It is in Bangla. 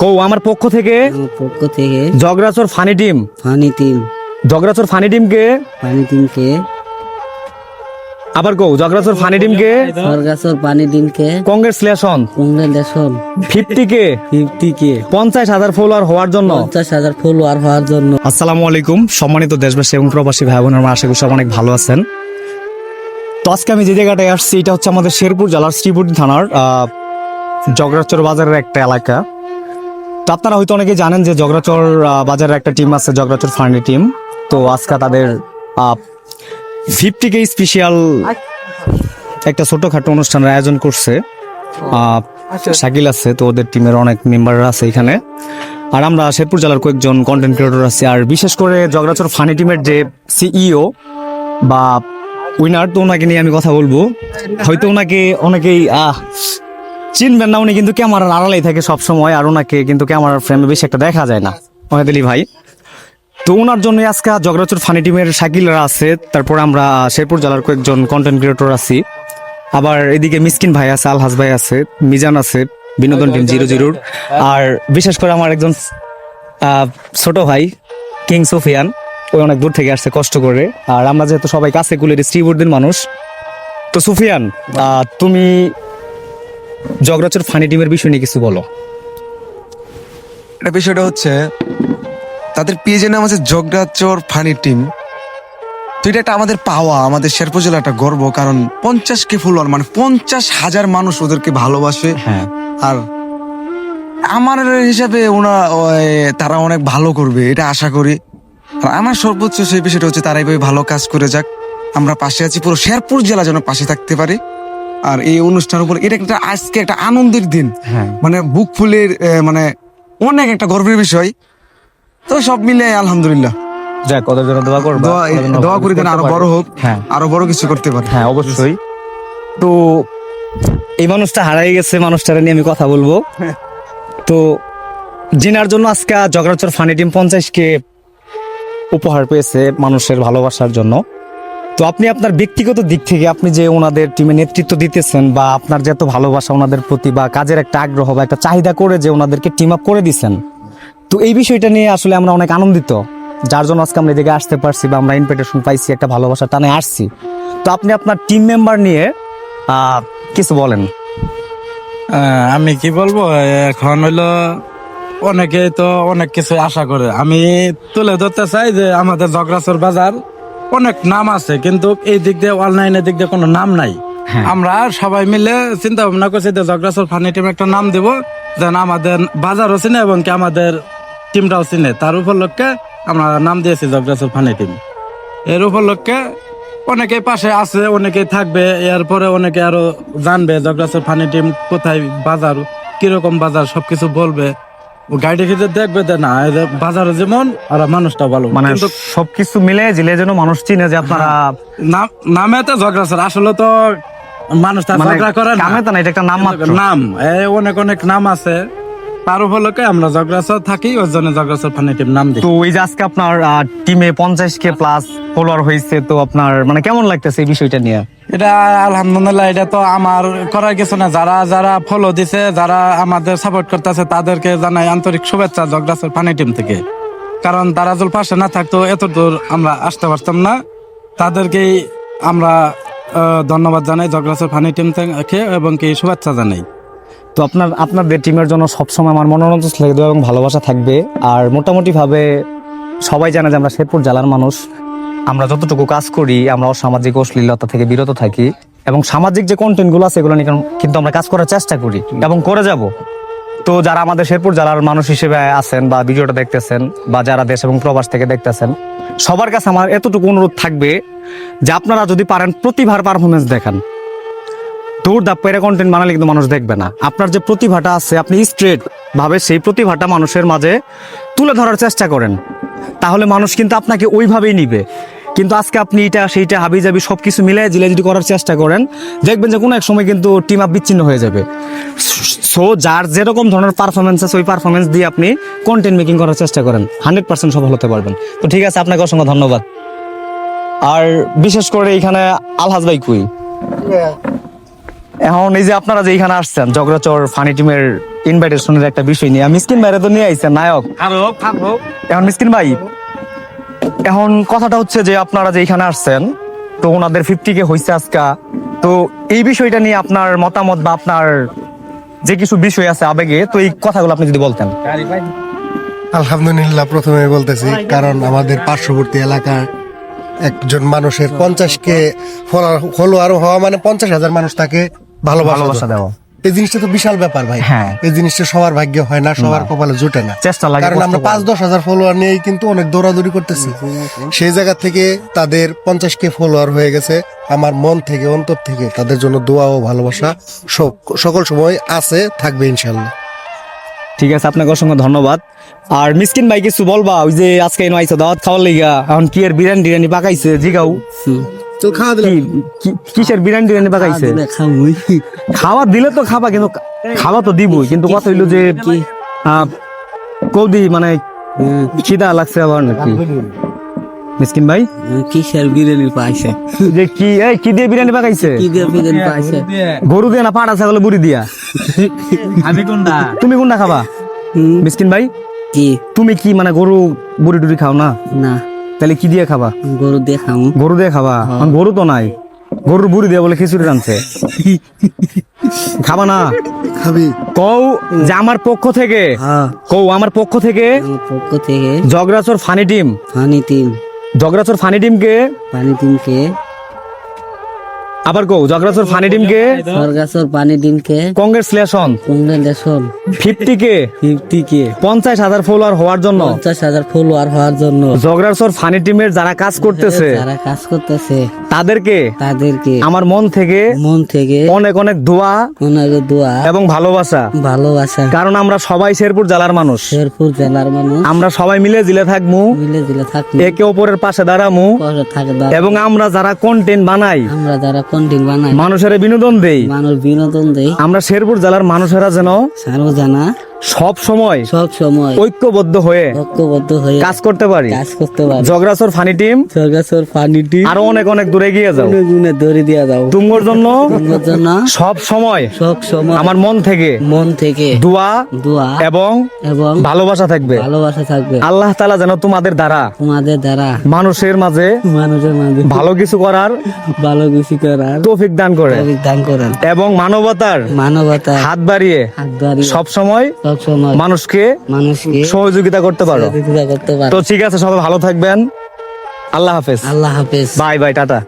কৌ আমার পক্ষ থেকে? পক্ষ থেকে জগরাচর funny team. Funny team. জগরাচর funny টিমকে? ফানি টিমকে? আবার কৌ জগরাচর ফানি টিমকে? সরগাছর পানি টিমকে? Congratulation congratulation fifty K fifty K পঞ্চাশ হাজার ফলোয়ার হওয়ার জন্য। পঞ্চাশ হাজার ফলোয়ার হওয়ার জন্য। আসসালামু আলাইকুম সম্মানিত দেশবাসী এবং প্রবাসী ভাই বোনেরা আশা করি সব অনেক ভালো আছেন। তো আজকে আমি যে জায়গাটায় আসছি এটা হচ্ছে আমাদের শেরপুর জেলার শ্রীপুর থানার আহ, জগরাচর বাজারের একটা এলাকা। তো আপনারা হয়তো অনেকে জানেন যে জগরাচর বাজারের একটা টিম আছে জগরাচর ফান্ডি টিম। তো আজকে তাদের ফিফটি কে স্পেশাল একটা ছোটখাটো অনুষ্ঠানের আয়োজন করছে। আহ, শাকিল আছে তো ওদের টিমের অনেক মেম্বাররা আছে এখানে। আর আমরা শেরপুর জেলার কয়েকজন কন্টেন্ট ক্রিয়েটর আছি। আর বিশেষ করে জগরাচর ফানি টিমের যে সিইও বা উইনার তো ওনাকে নিয়ে আমি কথা বলব। হয়তো ওনাকে অনেকেই আহ, চিনবেন না, উনি কিন্তু ক্যামেরার আড়ালেই থাকে সব সময় আর ওনাকে কিন্তু ক্যামেরার ফ্রেমে বেশি একটা দেখা যায় না। ওহেদলি ভাই। তো ওনার জন্য আজকে জগরাচর ফানি টিমের শাকিলরা আছে, তারপর আমরা শেরপুর জেলার কয়েকজন কন্টেন্ট ক্রিয়েটর আছি। আবার এদিকে মিসকিন ভাই আছে, আলহাজ ভাই আছে, মিজান আছে, বিনোদন টিম জিরো জিরোর। আর বিশেষ করে আমার একজন ছোট ভাই, কিং সুফিয়ান ওই অনেক দূর থেকে আসছে কষ্ট করে। আর আমরা যেহেতু সবাই কাছে কুলের শ্রীবর্দিন মানুষ, তো সুফিয়ান তুমি জগরাচর ফানি টিমের বিষয় নিয়ে কিছু বলো। এটা বিষয়টা হচ্ছে তাদের পেজের নাম আছে জগরাচর ফানি টিম। তো এটা একটা আমাদের পাওয়া আমাদের শেরপুর জেলা একটা গর্ব কারণ পঞ্চাশ কে ফুলওয়ার মানে পঞ্চাশ হাজার মানুষ ওদেরকে ভালোবাসে। হ্যাঁ। আর আমার হিসাবে ওনা তারা অনেক ভালো করবে এটা আশা করি। আর আমার সর্বোচ্চ সেই বিষয়টা হচ্ছে তারা এইভাবে ভালো কাজ করে যাক। আমরা পাশে আছি পুরো শেরপুর জেলা যেন পাশে থাকতে পারে। আর এই অনুষ্ঠানের উপর এটা একটা আজকে একটা আনন্দের দিন। হ্যাঁ। মানে বুক ফুলের মানে অনেক একটা গর্বের বিষয়। তো সব মিলে আলহামদুলিল্লাহ। যাক ওদের জন্য দোয়া করবা। দোয়া করি যেন আরও বড় হোক হ্যাঁ। আরও বড় কিছু করতে পারে। হ্যাঁ অবশ্যই। তো এই মানুষটা হারাই গেছে মানুষটারে নিয়ে আমি কথা বলব। তো জিনার জন্য আজকে জগরাচর ফানি টিম পঞ্চাশকে উপহার পেয়েছে মানুষের ভালোবাসার জন্য। তো আপনি আপনার ব্যক্তিগত দিক থেকে আপনি যে ওনাদের টিমে নেতৃত্ব দিতেছেন বা আপনার যে এত ভালোবাসা ওনাদের প্রতি বা কাজের একটা আগ্রহ বা একটা চাহিদা করে যে ওনাদেরকে টিম আপ করে দিচ্ছেন তো এই বিষয়টা নিয়ে আসলে আমরা অনেক আনন্দিত, যার জন্য আজকে আমরা এদিকে আসতে পারছি বা আমরা ইনভিটেশন পাইছি, একটা ভালোবাসা টানে আসছি। তো আপনি আপনার টিম মেম্বার নিয়ে কিছু বলেন। আমি কি বলব, এখন হইল অনেকেই তো অনেক কিছু আশা করে। আমি তুলে ধরতে চাই যে আমাদের জগরাসর বাজার অনেক নাম আছে কিন্তু এই দিক দিয়ে অনলাইনের দিক দিয়ে কোনো নাম নাই। হ্যাঁ। আমরা সবাই মিলে চিন্তা ভাবনা করছি যে জগরাসর ফানি টিম একটা নাম দিব যেন আমাদের বাজারও চিনে এবং কি আমাদের টিমটাও চিনে। তার উপলক্ষে আমরা নাম দিয়েছি জগরাসর ফানি টিম এর উপলক্ষে অনেকে পাশে আছে অনেকে থাকবে এরপরে অনেকে আরও জানবে জগরাসের ফানি টিম কোথায় বাজার কীরকম বাজার সবকিছু বলবে। গাড়ি খেতে দেখবে না বাজারে যেমন আর মানুষটা ভালো। মানে সবকিছু মিলে জিলে যেন মানুষ চিনে যে আপনারা নামে তো ঝগড়া আসলে তো মানুষ তার মানে ঝগড়া করে না। তো না এটা একটা নাম নাম অনেক অনেক নাম আছে। তার উপলক্ষে আমরা জগরাসর থাকি ওই জন্য জগরাসর ফানি টিম নাম দিই। তো এই যে আজকে আপনার টিমে পঞ্চাশ কে প্লাস ফলোয়ার হয়েছে তো আপনার মানে কেমন লাগতেছে এই বিষয়টা নিয়ে? এটা আলহামদুলিল্লাহ, এটা তো আমার করার কিছু না। যারা যারা ফলো দিছে, যারা আমাদের সাপোর্ট করতেছে, তাদেরকে জানাই আন্তরিক শুভেচ্ছা জগদাসের পানি টিম থেকে। কারণ তারা যদি পাশে না থাকতো এত দূর আমরা আসতে পারতাম না। তাদেরকেই আমরা ধন্যবাদ জানাই জগদাসের পানি টিম থেকে এবং কি শুভেচ্ছা জানাই। তো আপনার, আপনাদের টিমের জন্য সবসময় আমার মনোরঞ্জন থাকবে এবং ভালোবাসা থাকবে। আর মোটামুটি ভাবে সবাই জানে যে আমরা শেরপুর জেলার মানুষ। আমরা যতটুকু কাজ করি, আমরা অসামাজিক অশ্লীলতা থেকে বিরত থাকি এবং সামাজিক যে কন্টেন্টগুলো আছে এগুলো নিয়ে কিন্তু আমরা কাজ করার চেষ্টা করি এবং করে যাব। তো যারা আমাদের শেরপুর জেলার মানুষ হিসেবে আছেন বা ভিডিওটা দেখতেছেন বা যারা দেশ এবং প্রবাস থেকে দেখতেছেন, সবার কাছে আমার এতটুকু অনুরোধ থাকবে যে আপনারা যদি পারেন প্রতিভার পারফরমেন্স দেখান। দৌড় দাপ পেরে কন্টেন্ট বানালে কিন্তু মানুষ দেখবে না। আপনার যে প্রতিভাটা আছে, আপনি স্ট্রেট ভাবে সেই প্রতিভাটা মানুষের মাঝে তুলে ধরার চেষ্টা করেন। তাহলে মানুষ কিন্তু আপনাকে ওইভাবেই নিবে। কিন্তু আজকে আপনি এটা সেইটা হাবি যাবি সব কিছু মিলে জিলে যদি করার চেষ্টা করেন দেখবেন যে কোনো এক সময় কিন্তু টিম আপ বিচ্ছিন্ন হয়ে যাবে। সো যার যেরকম ধরনের পারফরমেন্স আছে ওই পারফরমেন্স দিয়ে আপনি কন্টেন্ট মেকিং করার চেষ্টা করেন। হান্ড্রেড পার্সেন্ট সফল হতে পারবেন। তো ঠিক আছে আপনাকে অসংখ্য ধন্যবাদ। আর বিশেষ করে এখানে আলহাজ ভাই কুই? এখন এই যে আপনারা যে এখানে আসছেন জগরাচর ফানি টিমের ইনভাইটেশনের একটা বিষয় নিয়ে মিসকিন ভাইরে তো নিয়ে আইছেন নায়ক। এখন মিসকিন ভাই এখন কথাটা হচ্ছে যে আপনারা যে এখানে আসছেন তো ওনাদের ফিফটি কে হয়েছে আজকা। তো এই বিষয়টা নিয়ে আপনার মতামত বা আপনার যে কিছু বিষয় আছে আবেগে তো এই কথাগুলো আপনি যদি বলতেন। আলহামদুলিল্লাহ প্রথমে বলতেছি কারণ আমাদের পার্শ্ববর্তী এলাকার একজন মানুষের পঞ্চাশ কে ফলোয়ার হওয়া মানে পঞ্চাশ হাজার মানুষ তাকে ভালোবাসা দেওয়া। এই জিনিসটা তো বিশাল ব্যাপার ভাই। হ্যাঁ। এই জিনিসটা সবার ভাগ্যে হয় না সবার কপালে জুটে না। চেষ্টা লাগে কারণ আমরা পাঁচ দশ হাজার ফলোয়ার নিয়েই কিন্তু অনেক দৌড়াদৌড়ি করতেছি। সেই জায়গা থেকে তাদের পঞ্চাশ কে ফলোয়ার হয়ে গেছে। আমার মন থেকে অন্তর থেকে তাদের জন্য দোয়া ও ভালোবাসা সকল সময় আছে থাকবে ইনশাল্লাহ ঠিক আছে আপনাকে অসংখ্য ধন্যবাদ। আর মিসকিন ভাই কিছু বলবা? ওই যে আজকে আইসো দাওয়াত খাওয়ার লিগা এখন কি এর বিরিয়ানি টিরিয়ানি পাকাইছে? জিগাও। তো খাওয়া কি কি- কিসের বিরিয়ানি টিরিয়ানি পাকাইছে খাওয়া দিলে তো খাবা কিন্তু খাওয়া তো দিবই। কিন্তু কথা হইল যে কৌদি মানে খিদা লাগছে আবার নাকি? মিসকিন ভাই? কিসের বিরিয়ানি পাইছে? যে কি এই কি দিয়ে বিরিয়ানি পাকাইছে কি দিয়ে বিরিয়ানি পাইছে? গরু দিয়ে না পাড়া ছাগলে বুড়ি দিয়া? আমি কোনটা তুমি কোনটা খাবা? মিসকিন ভাই? কি? তুমি কি মানে গরু বুড়ি টুড়ি খাও না? না। তাহলে কি দিয়ে খাবা? গরু দিয়ে খাব গরু দিয়ে খাবা? এখন গরু তো নাই। গরুর বুড়ি দিয়ে বলে খিচুড়ি রাঁধছে। খাবা না? খাবি। কও যে আমার পক্ষ থেকে। হ্যাঁ। কও আমার পক্ষ থেকে। পক্ষ থেকে। জগরাচর ফানি টিম ফানি টিম জগরাচর ফানি টিমকে ফানি তিনকে আবার কও জগরাসর ফানি টিমকে সরগাছর পানি দিনকে congratulation. Congratulation. Fifty K? Fifty K? পঞ্চাশ হাজার ফলোয়ার হওয়ার জন্য। পঞ্চাশ হাজার ফলোয়ার হওয়ার জন্য। জগরাচর ফানি টিমের যারা কাজ করতেছে যারা কাজ করতেছে তাদেরকে তাদেরকে আমার মন থেকে মন থেকে অনেক অনেক দোয়া ওনার দোয়া এবং ভালোবাসা। ভালোবাসা। কারণ আমরা সবাই শেরপুর জেলার মানুষ। শেরপুর জেলার মানুষ। আমরা সবাই মিলে জিলে থাকব মিলে দিলে থাকি একে অপরের পাশে দাঁড়ামু। এবং আমরা যারা কন্টেন্ট বানাই আমরা যারা কন্টিন বানাই মানুষের বিনোদন দেই। মানুষ বিনোদন দেই। আমরা শেরপুর জেলার মানুষেরা যেন সারও জানা সব সময় সব সময় ঐক্যবদ্ধ হয়ে ঐক্যবদ্ধ হয়ে কাজ করতে পারি। কাজ করতে পারে। জগরাচর ফানি টিম সরগাছর পানিটি আরও অনেক অনেক দূরে গিয়ে যাও। গুনে গুনে দড়ি দিয়া দাও। তুমগর জন্য তোমার জন্য সব সময় সব সময় আমার মন থেকে মন থেকে দোয়া দোয়া এবং এবং ভালোবাসা থাকবে। ভালোবাসা থাকবে। আল্লাহ তালা যেন তোমাদের দ্বারা তোমাদের দ্বারা মানুষের মাঝে মানুষের মাঝে ভালো কিছু করার ভালো কিছু করার তৌফিক দান করে তৌফিক দান করেন। এবং মানবতার মানবতা হাত বাড়িয়ে হাত বাড়িয়ে সব সময় সব সময় মানুষকে মানুষকে সহযোগিতা করতে পারো। সহযোগিতা করতে পারে। তো ঠিক আছে সবাই ভালো থাকবেন। আল্লাহ হাফেজ। আল্লাহ হাফেজ। Bye bye tata.